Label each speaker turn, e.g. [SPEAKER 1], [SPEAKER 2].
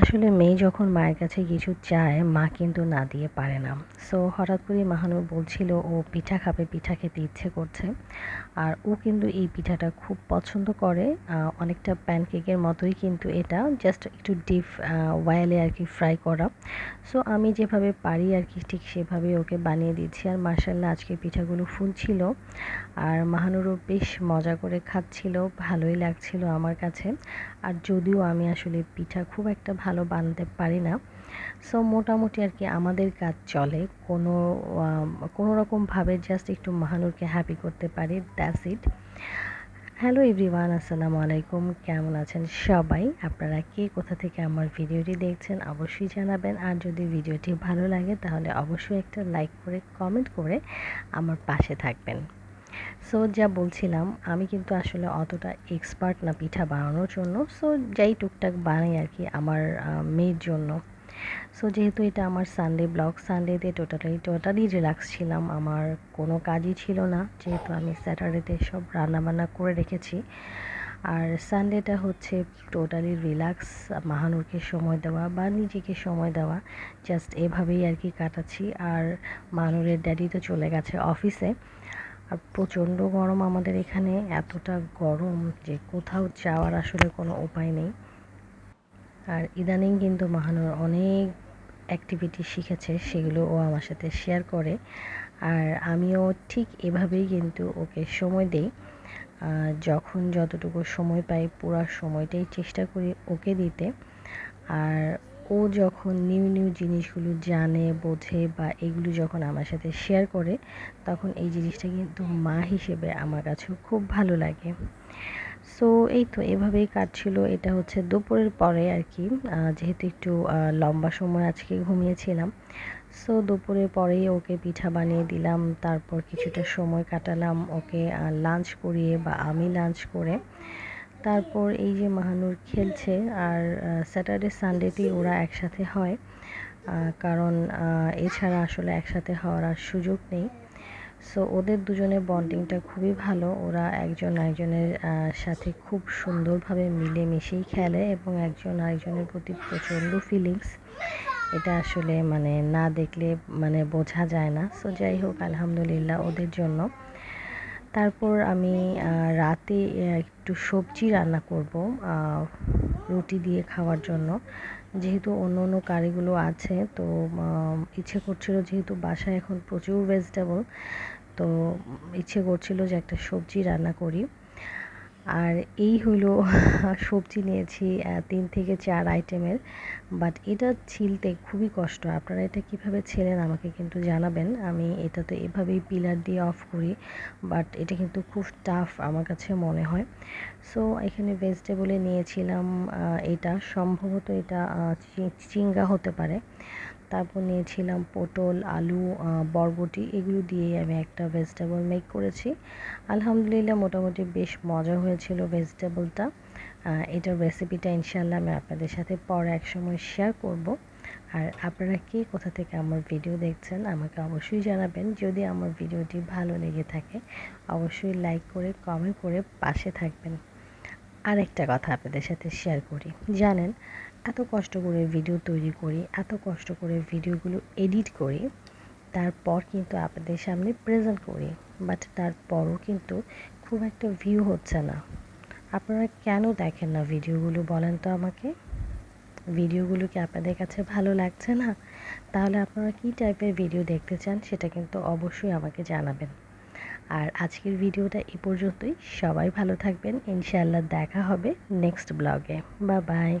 [SPEAKER 1] আসলে মেয়ে যখন মায়ের কাছে কিছু চায়, মা কিন্তু না দিয়ে পারে না। সো হঠাৎ করে মাহানুর বলছিল, ও পিঠা খাবে, পিঠা খেতে ইচ্ছে করছে। আর ও কিন্তু এই পিঠাটা খুব পছন্দ করে। অনেকটা প্যানকেকের মতোই কিন্তু এটা জাস্ট একটু ডিপ ওয়াইলে আর কি ফ্রাই করা। সো আমি যেভাবে পারি আর কি, ঠিক সেভাবে ওকে বানিয়ে দিচ্ছি। আর মার্শাল্লাহ আজকে পিঠাগুলো ফুলছিল। আর মাহানুরও বেশ মজা করে খাচ্ছিল, ভালোই লাগছিল আমার কাছে। আর যদিও আমি আসলে পিঠা খুব একটা ভালো বানাতে পারি না। সো মোটামুটি আর কি আমাদের কাজ চলে। কোনো কোনো রকমভাবে জাস্ট একটু মাহানুরকে হ্যাপি করতে পারি দ্যাটস ইট হ্যালো এভরিওয়ান আসসালামু আলাইকুম। কেমন আছেন সবাই? আপনারা কে, কোথা থেকে আমার ভিডিওটি দেখছেন অবশ্যই জানাবেন। আর যদি ভিডিওটি ভালো লাগে, তাহলে অবশ্যই একটা লাইক করে কমেন্ট করে আমার পাশে থাকবেন। সো যা বলছিলাম, আমি কিন্তু আসলে অতটা এক্সপার্ট না পিঠা বানানোর জন্য। সো যাই টুকটাক বানাই আর কি আমার মেয়ের জন্য। সো যেহেতু এটা আমার সানডে ব্লগ সানডেতে টোটালি টোটালি রিল্যাক্স ছিলাম। আমার কোনো কাজই ছিল না, যেহেতু আমি স্যাটারডেতে সব রান্নাবান্না করে রেখেছি। আর সানডেটা হচ্ছে টোটালি রিল্যাক্স মাহানুরকে সময় দেওয়া বা নিজেকে সময় দেওয়া। জাস্ট এভাবেই আর কি কাটাচ্ছি। আর মাহানুরের ড্যাডি তো চলে গেছে অফিসে আর প্রচণ্ড গরম আমাদের এখানে, এতটা গরম যে কোথাও যাওয়ার আসলে কোনো উপায় নেই। আর ইদানিং কিন্তু মাহানুর অনেক অ্যাক্টিভিটি শিখেছে, সেগুলো ও আমার সাথে শেয়ার করে। আর আমিও ঠিক এভাবেই কিন্তু ওকে সময় দেই। যখন যতটুকু সময় পাই পুরো সময়টাই চেষ্টা করি ওকে দিতে। আর ও যখন নিউ নিউ জিনিসগুলো জানে, বোঝে বা এগুলো যখন আমার সাথে শেয়ার করে, তখন এই জিনিসটা কিন্তু মা হিসেবে আমার কাছেও খুব ভালো লাগে। সো এই তো এভাবেই কাটছিল। এটা হচ্ছে দুপুরের পরে আর কি যেহেতু একটু লম্বা সময় আজকে ঘুমিয়েছিলাম। সো দুপুরের পরেই ওকে পিঠা বানিয়ে দিলাম। তারপর কিছুটা সময় কাটালাম। ওকে লাঞ্চ করিয়ে বা আমি লাঞ্চ করে তারপর এই যে মাহানুর খেলছে আর স্যাটারডে সানডেতেই ওরা একসাথে হয় কারণ এছাড়া আসলে একসাথে হওয়ার আর সুযোগ নেই। সো ওদের দুজনের বন্ডিংটা খুবই ভালো। ওরা একজন আরেকজনের সাথে খুব সুন্দরভাবে মিলেমিশেই খেলে এবং একজন আরেকজনের প্রতি প্রচণ্ড ফিলিংস এটা আসলে মানে না দেখলে মানে বোঝা যায় না। সো যাই হোক, আলহামদুলিল্লাহ ওদের জন্য। তারপর আমি রাতে একটু সবজি রান্না করব রুটি দিয়ে খাওয়ার জন্য। যেহেতু অন্য অন্য কারিগুলো আছে, তো ইচ্ছে করছিল যেহেতু বাসায় এখন প্রচুর ভেজিটেবল তো, ইচ্ছে করছিল যে একটা সবজি রান্না করি। আর এই হলো সবজি নিয়েছি তিন থেকে চার আইটেমের বাট এটা ছিলতে খুবই কষ্ট। আপনারা এটা কীভাবে ছিলেন আমাকে কিন্তু জানাবেন। আমি এটা তো এভাবেই পিলার দিয়ে অফ করি বাট এটা কিন্তু খুব টাফ আমার কাছে মনে হয়। সো এখানে ভেজিটেবলে নিয়েছিলাম এটা। সম্ভবত এটা চিংড়া হতে পারে। তারপর নিয়েছিলাম পটল, আলু বরবটি, এগুলো দিয়ে আমি একটা ভেজিটেবল মেক করেছি। আলহামদুলিল্লাহ মোটামুটি বেশ মজা হয়েছিল ভেজিটেবলটা এটার রেসিপিটা ইনশাল্লাহ আমি আপনাদের সাথে পরে এক সময় শেয়ার করব। আর আপনারা কে কোথা থেকে আমার ভিডিও দেখছেন, আমাকে অবশ্যই জানাবেন। যদি আমার ভিডিওটি ভালো লেগে থাকে, অবশ্যই লাইক করে কমেন্ট করে পাশে থাকবেন। আরেকটা কথা আপনাদের সাথে শেয়ার করি। জানেন এত কষ্ট করে ভিডিও তৈরি করি, এত কষ্ট করে ভিডিওগুলো এডিট করি, তারপর কিন্তু আপনাদের সামনে প্রেজেন্ট করি বাট তারপরও কিন্তু খুব একটা ভিউ হচ্ছে না। আপনারা কেন দেখেন না ভিডিওগুলো বলেন তো আমাকে? ভিডিওগুলো কি আপনাদের কাছে ভালো লাগছে না? তাহলে আপনারা কী টাইপের ভিডিও দেখতে চান সেটা কিন্তু অবশ্যই আমাকে জানাবেন। আর আজকের ভিডিওটা এ পর্যন্তই। সবাই ভালো থাকবেন। ইনশাআল্লাহ দেখা হবে নেক্সট ব্লগে বা বাই